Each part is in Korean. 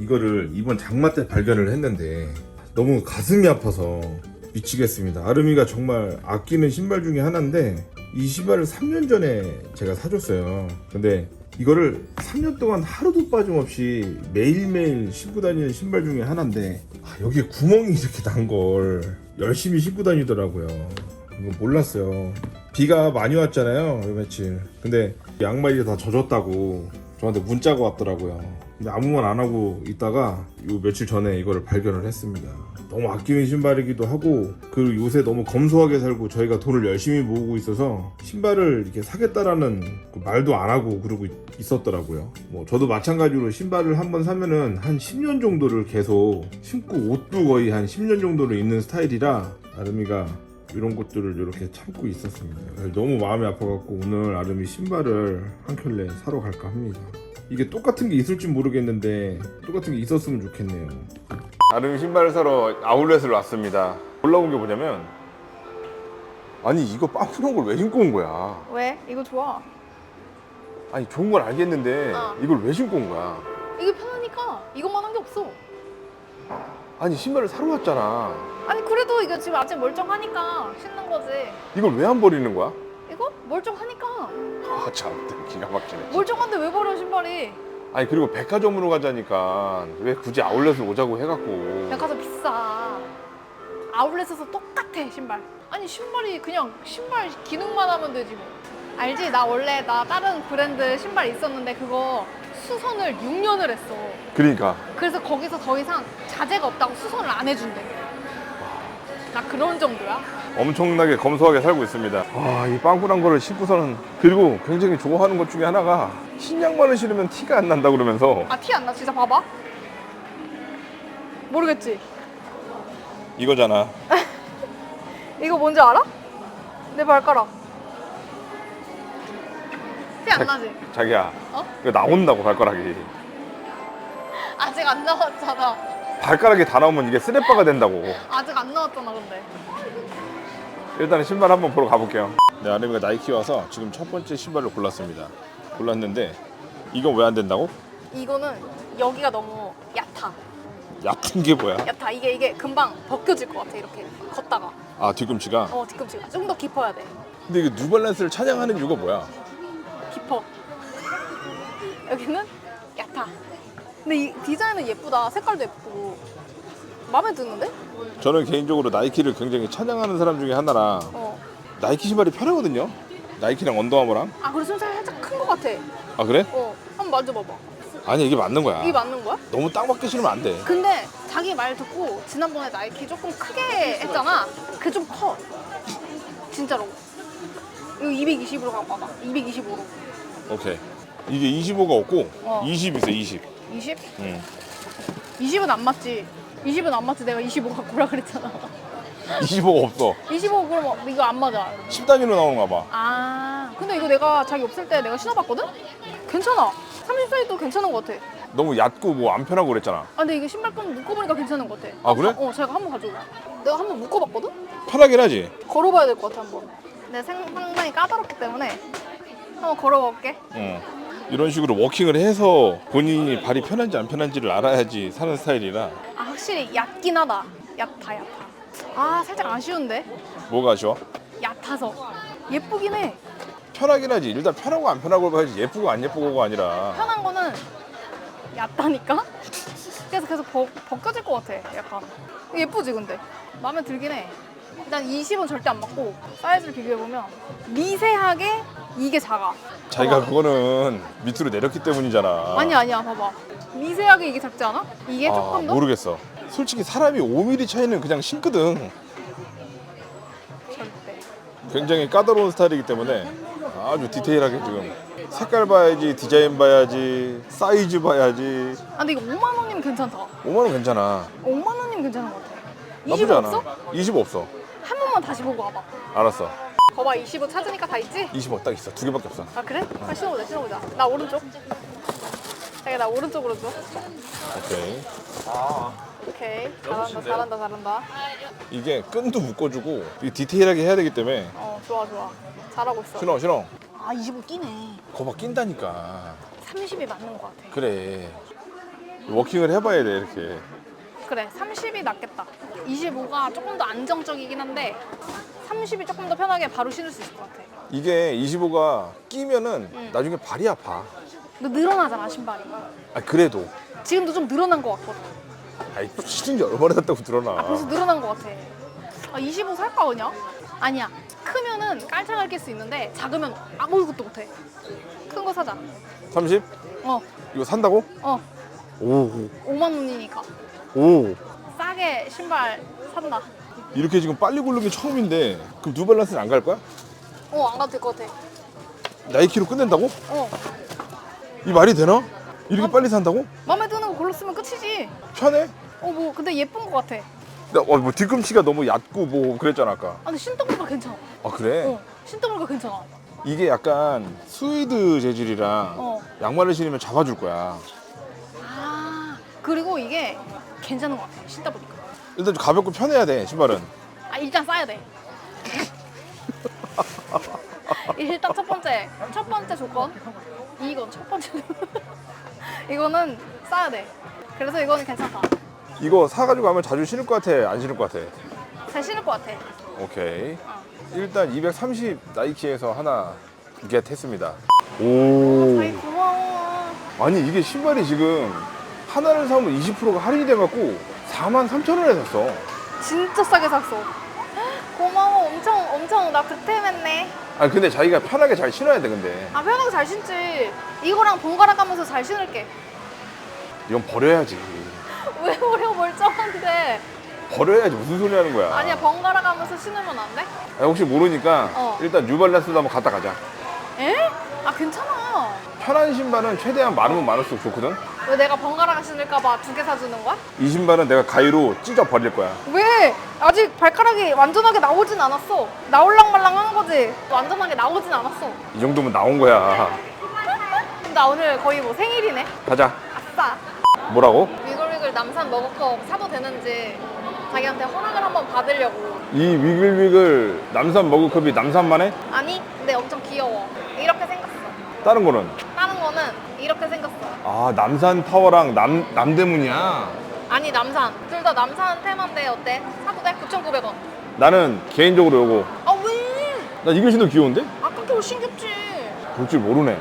이거를 이번 장마 때 발견을 했는데 너무 가슴이 아파서 미치겠습니다. 아름이가 정말 아끼는 신발 중에 하나인데 이 신발을 3년 전에 제가 사줬어요. 근데 이거를 3년 동안 하루도 빠짐없이 매일매일 신고 다니는 신발 중에 하나인데 아, 여기에 구멍이 이렇게 난 걸 열심히 신고 다니더라고요. 이거 몰랐어요. 비가 많이 왔잖아요, 요 며칠. 근데 양말이 다 젖었다고 저한테 문자가 왔더라고요. 근데 아무 말 안 하고 있다가 요 며칠 전에 이거를 발견을 했습니다. 너무 아끼는 신발이기도 하고 그 요새 너무 검소하게 살고 저희가 돈을 열심히 모으고 있어서 신발을 이렇게 사겠다라는 그 말도 안 하고 그러고 있- 있었더라고요. 뭐 저도 마찬가지로 신발을 한번 사면은 한 10년 정도를 계속 신고 옷도 거의 한 10년 정도를 입는 스타일이라 아름이가 이런 것들을 이렇게 참고 있었습니다. 너무 마음이 아파갖고 오늘 아름이 신발을 한 켤레 사러 갈까 합니다. 이게 똑같은 게 있을지 모르겠는데 똑같은 게 있었으면 좋겠네요. 아름이 신발을 사러 아울렛을 왔습니다. 올라온 게 뭐냐면 아니 이거 빵꾸난 걸 왜 신고 온 거야? 왜? 이거 좋아. 아니 좋은 건 알겠는데 어. 이걸 왜 신고 온 거야? 이게 편하니까 이것만 한 게 없어. 아니 신발을 사러 왔잖아. 아니 그래도 이거 지금 아직 멀쩡하니까 신는 거지. 이걸 왜 안 버리는 거야? 이거 멀쩡하니까. 아 참 기가 막히네. 멀쩡한데 왜 버려 신발이? 아니 그리고 백화점으로 가자니까 왜 굳이 아울렛을 오자고 해갖고 백화점 비싸. 아울렛에서 똑같아 신발. 아니 신발이 그냥 신발 기능만 하면 되지 뭐. 알지? 나 원래 나 다른 브랜드 신발 있었는데 그거 수선을 6년을 했어. 그러니까 그래서 거기서 더 이상 자재가 없다고 수선을 안 해준대. 나 그런 정도야. 엄청나게 검소하게 살고 있습니다 와 이 빵꾸난 거를 신고서는 그리고 굉장히 좋아하는 것 중에 하나가 신양말을 신으면 티가 안 난다 그러면서 아 티 안 나? 진짜 봐봐. 모르겠지? 이거잖아 이거 뭔지 알아? 내 발가락. 티 안 나지? 자기야 어? 이거 나온다고 발가락이 아직 안 나왔잖아. 발가락이 다 나오면 이게 쓰레빠가 된다고 아직 안 나왔잖아 근데. 일단은 신발 한번 보러 가볼게요 네 아름이가 나이키 와서 지금 첫 번째 신발을 골랐습니다 골랐는데 이건 왜 안 된다고? 이거는 여기가 너무 얕아. 얕은 게 뭐야? 얕아. 이게 이게 금방 벗겨질 것 같아 이렇게 걷다가. 아 뒤꿈치가 어 뒤꿈치가 좀 더 깊어야 돼. 근데 이게 뉴발란스를 찬양하는 이유가 뭐야? 깊어. 여기는 얕아. 근데 이 디자인은 예쁘다. 색깔도 예쁘고. 마음에 드는데? 저는 개인적으로 나이키를 굉장히 찬양하는 사람 중에 하나라 어. 나이키 신발이 편하거든요. 나이키랑 언더아머랑. 아 그래 손살 살짝 큰 것 같아. 아 그래? 어. 한번 만져봐봐. 아니 이게 맞는 거야. 이게 맞는 거야? 너무 딱 맞게 신으면 안 돼. 근데 자기 말 듣고 지난번에 나이키 조금 크게 했잖아. 그게 좀 커. 진짜로. 이거 220으로 가봐봐. 225로. 오케이. 이게 25가 없고 어. 20 있어 20. 20? 응. 20은 안 맞지. 20은 안 맞지. 내가 25 갖고 오라 그랬잖아. 25가 없어. 25 그럼 이거 안 맞아. 10 단위로 나오는가 봐. 아, 근데 이거 내가 자기 없을 때 내가 신어봤거든? 괜찮아. 30살도 괜찮은 것 같아. 너무 얕고 뭐 안 편하고 그랬잖아. 아, 근데 이게 신발끈 묶어보니까 괜찮은 것 같아. 아, 그래? 어, 제가 한번 가져올게. 내가 한번 묶어봤거든? 편하긴 하지. 걸어봐야 될 것 같아, 한번. 내가 생- 상당히 까다롭기 때문에 한번 걸어볼게. 응. 이런 식으로 워킹을 해서 본인이 발이 편한지 안 편한지를 알아야지 사는 스타일이라 아, 확실히 얕긴 하다. 얕다, 얕다. 아, 살짝 아쉬운데? 뭐가 아쉬워? 얕아서. 예쁘긴 해. 편하긴 하지. 일단 편하고 안 편하고 봐야지 예쁘고 안 예쁘고가 아니라 편한 거는 얕다니까? 그래서 계속 벗, 벗겨질 것 같아 약간 예쁘지 근데 마음에 들긴 해 일단 20은 절대 안 맞고 사이즈를 비교해보면 미세하게 이게 작아 자기가 봐봐. 그거는 밑으로 내렸기 때문이잖아. 아니야 아니야 봐봐 미세하게 이게 작지 않아? 이게 아, 조금 더? 모르겠어. 솔직히 사람이 5mm 차이는 그냥 신거든. 절대 굉장히 까다로운 스타일이기 때문에 아주 디테일하게 지금 색깔 봐야지, 디자인 봐야지, 사이즈 봐야지. 아 근데 이거 5만 원이면 괜찮다 5만 원 괜찮아. 5만 원이면 괜찮은 것 같아 20 나쁘지 않아. 없어? 20 없어. 한 번만 다시 보고 와봐 알았어. 거봐 25 찾으니까 다 있지? 20억 딱 있어. 두 개밖에 없어. 아 그래? 빨리 신어보자 신어보자 나 오른쪽 자기 나 오른쪽으로 줘 오케이. 오케이 잘한다 잘한다 잘한다 이게 끈도 묶어주고 이게 디테일하게 해야 되기 때문에 어 좋아 좋아 잘하고 있어 신어 신어. 아 25 끼네 거봐 낀다니까. 30이 맞는 것 같아 그래. 워킹을 해봐야 돼 이렇게. 그래 30이 낫겠다 25가 조금 더 안정적이긴 한데 30이 조금 더 편하게 바로 신을 수 있을 것 같아 이게 25가 끼면은 응. 나중에 발이 아파. 근데 늘어나잖아 신발이 아 그래도. 지금도 좀 늘어난 것 같거든 아이 신은 지 얼마나 됐다고 드러나. 아 벌써 늘어난 것 같아 아, 25 살까 그냥? 아니야 크면은 깔창을 낄 수 있는데 작으면 아무것도 못해 큰 거 사자 30? 어 이거 산다고? 어, 오. 5만 원이니까 오. 싸게 신발 산다 이렇게 지금 빨리 고르는 게 처음인데 그럼 뉴발란스는 안 갈 거야? 어 안 가도 될 것 같아 나이키로 끝낸다고? 어 이 말이 되나? 이렇게 빨리 산다고? 마음에 드는 거 골랐으면 끝이지 편해? 어 뭐 근데 예쁜 것 같아 나, 어, 뭐 뒤꿈치가 너무 얕고 뭐 그랬잖아 아까. 아 근데 신던보다 괜찮아 아 그래? 어 신던보다 괜찮아 이게 약간 스위드 재질이라 어. 양말을 신으면 잡아줄 거야. 아 그리고 이게 괜찮은 것 같아 신다 보니까 일단 좀 가볍고 편해야 돼 신발은. 아 일단 싸야 돼 일단 첫 번째 첫 번째 조건 이건 첫 번째 이거는 싸야 돼 그래서 이거는 괜찮다 이거 사가지고 가면 자주 신을 것 같아? 안 신을 것 같아? 잘 신을 것 같아 오케이. 어. 일단 230 나이키에서 하나 겟 했습니다. 자기 오. 고마워 아니 이게 신발이 지금 하나를 사면 20%가 할인이 돼갖고 4만 3천 원에 샀어. 진짜 싸게 샀어 고마워 엄청 엄청 나 득템했네 아 근데 자기가 편하게 잘 신어야 돼 근데 아 편하게 잘 신지 이거랑 번갈아 가면서 잘 신을게 이건 버려야지. 왜 버려 멀쩡한데 버려야지 무슨 소리 하는 거야? 아니야 번갈아 가면서 신으면 안 돼? 아, 혹시 모르니까 어. 일단 뉴발란스도 한번 갖다 가자. 에? 아 괜찮아 편한 신발은 최대한 많으면 많을수록 좋거든. 왜 내가 번갈아 신을까봐 두 개 사주는 거야? 이 신발은 내가 가위로 찢어 버릴 거야. 왜? 아직 발가락이 완전하게 나오진 않았어 나올랑 말랑 한 거지 완전하게 나오진 않았어 이 정도면 나온 거야. 나 오늘 거의 뭐 생일이네 가자. 아싸 뭐라고? 위글위글 남산 머그컵 사도 되는지 자기한테 허락을 한번 받으려고 이 위글위글 남산 머그컵이 남산만 해? 아니 근데 엄청 귀여워 이렇게 생겼어 다른 거는? 다른 거는 이렇게 생겼어 아 남산 타워랑 남 남대문이야. 아니 남산 둘 다 남산 테마인데 어때? 사도 돼? 9,900원 나는 개인적으로 요거. 아 왜? 나 이게 신도 귀여운데? 아까 게 훨씬 귀엽지 볼 줄 모르네.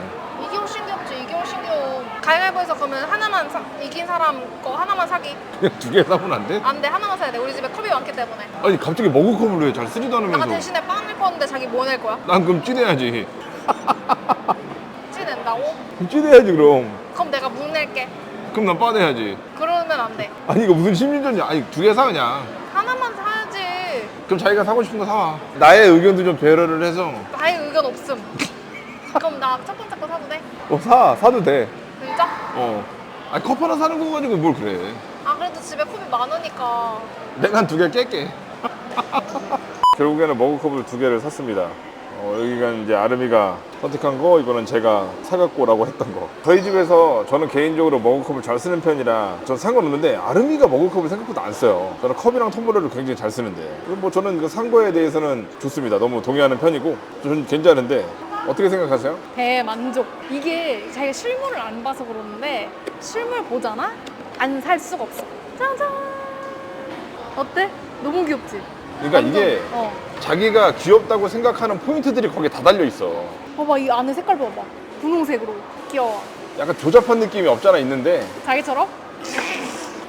이게 훨씬 귀엽지 이게 훨씬 귀여워 가위바위보에서 그러면 하나만 사, 이긴 사람 거 하나만 사기 그냥 두 개 사면 안 돼? 안 돼 하나만 사야 돼 우리 집에 컵이 많기 때문에 아니 갑자기 머그컵을 왜 잘 쓰지도 나 않으면서? 대신에 빵을 퍼는데 자기 뭐 낼 거야? 난 그럼 찌내야지. 찌 낸다고? 그럼 그럼. 그럼 내가 묵 낼게 그럼 난 빠내야지. 그러면 안 돼 아니 이거 무슨 심리전이야? 아니 두 개 사 그냥. 하나만 사야지 그럼 자기가 사고 싶은 거 사와. 나의 의견도 좀 배려를 해서. 나의 의견 없음 그럼 나 첫 번째 거 사도 돼? 어 사, 사도 돼. 진짜? 어. 아니 컵 하나 사는 거 가지고 뭘 그래? 아 그래도 집에 컵이 많으니까 내가 한 두 개 깰게. 결국에는 머그컵을 두 개를 샀습니다. 어, 여기가 이제 아름이가 선택한 거, 이거는 제가 사갖고라고 했던 거. 저희 집에서 저는 개인적으로 머그컵을 잘 쓰는 편이라 전 상관없는데 아름이가 머그컵을 생각보다 안 써요. 저는 컵이랑 텀블러를 굉장히 잘 쓰는데 뭐 저는 그산 거에 대해서는 좋습니다. 너무 동의하는 편이고 저는 괜찮은데 어떻게 생각하세요? 대만족 이게 자기가 실물을 안 봐서 그러는데 실물 보잖아? 안 살 수가 없어 짜잔 어때? 너무 귀엽지? 그러니까 완전, 이게 어. 자기가 귀엽다고 생각하는 포인트들이 거기에 다 달려 있어. 봐봐 이 안에 색깔 봐봐 분홍색으로 귀여워 약간 조잡한 느낌이 없잖아 있는데 자기처럼?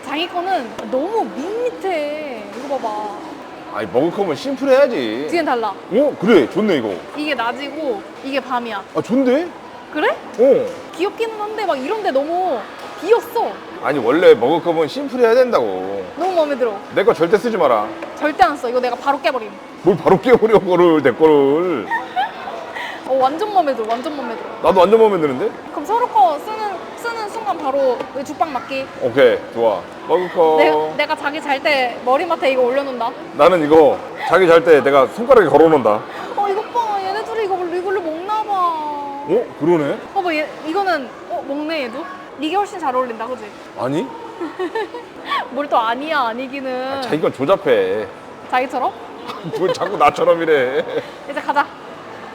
자기 거는 너무 밋밋해 이거 봐봐 아니 머그컵은 심플해야지. 뒤엔 달라 어 그래 좋네 이거. 이게 낮이고 이게 밤이야 아 좋은데? 그래? 어. 귀엽기는 한데 막 이런데 너무 비었어 아니 원래 머그컵은 심플해야 된다고. 너무 마음에 들어 내 거 절대 쓰지 마라. 절대 안 써 이거 내가 바로 깨버림 뭘 바로 깨버려 거를 내 거를. 어 완전 마음에 들어 완전 마음에 들어 나도 완전 마음에 드는데? 그럼 서로 거 쓰는 쓰는 순간 바로 이 죽빵 맞기. 오케이 좋아. 머그컵. 내가, 내가 자기 잘 때 머리맡에 이거 올려놓는다. 나는 이거 자기 잘 때 내가 손가락에 걸어놓는다. 어 이거 봐 얘네 둘이 이거 이걸로 먹나 봐. 어 그러네? 봐봐 얘 이거는 어 먹네 얘도. 이게 훨씬 잘 어울린다 그지? 아니? 뭘 또 아니야 아니기는. 자기 건 조잡해. 자기처럼? 뭘 자꾸 나처럼 이래. 이제 가자.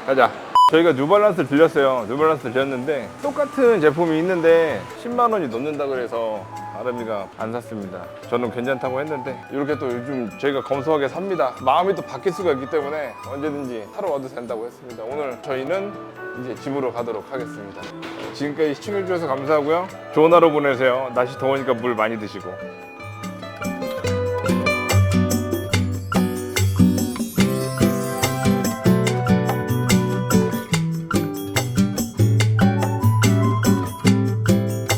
가자. 저희가 뉴발란스를 들렸어요. 뉴발란스를 들렸는데 똑같은 제품이 있는데 10만 원이 넘는다 그래서 아름이가 안 샀습니다. 저는 괜찮다고 했는데 이렇게 또 요즘 저희가 검소하게 삽니다. 마음이 또 바뀔 수가 있기 때문에 언제든지 사러 와도 된다고 했습니다. 오늘 저희는 이제 집으로 가도록 하겠습니다. 지금까지 시청해주셔서 감사하고요. 좋은 하루 보내세요. 날씨 더우니까 물 많이 드시고.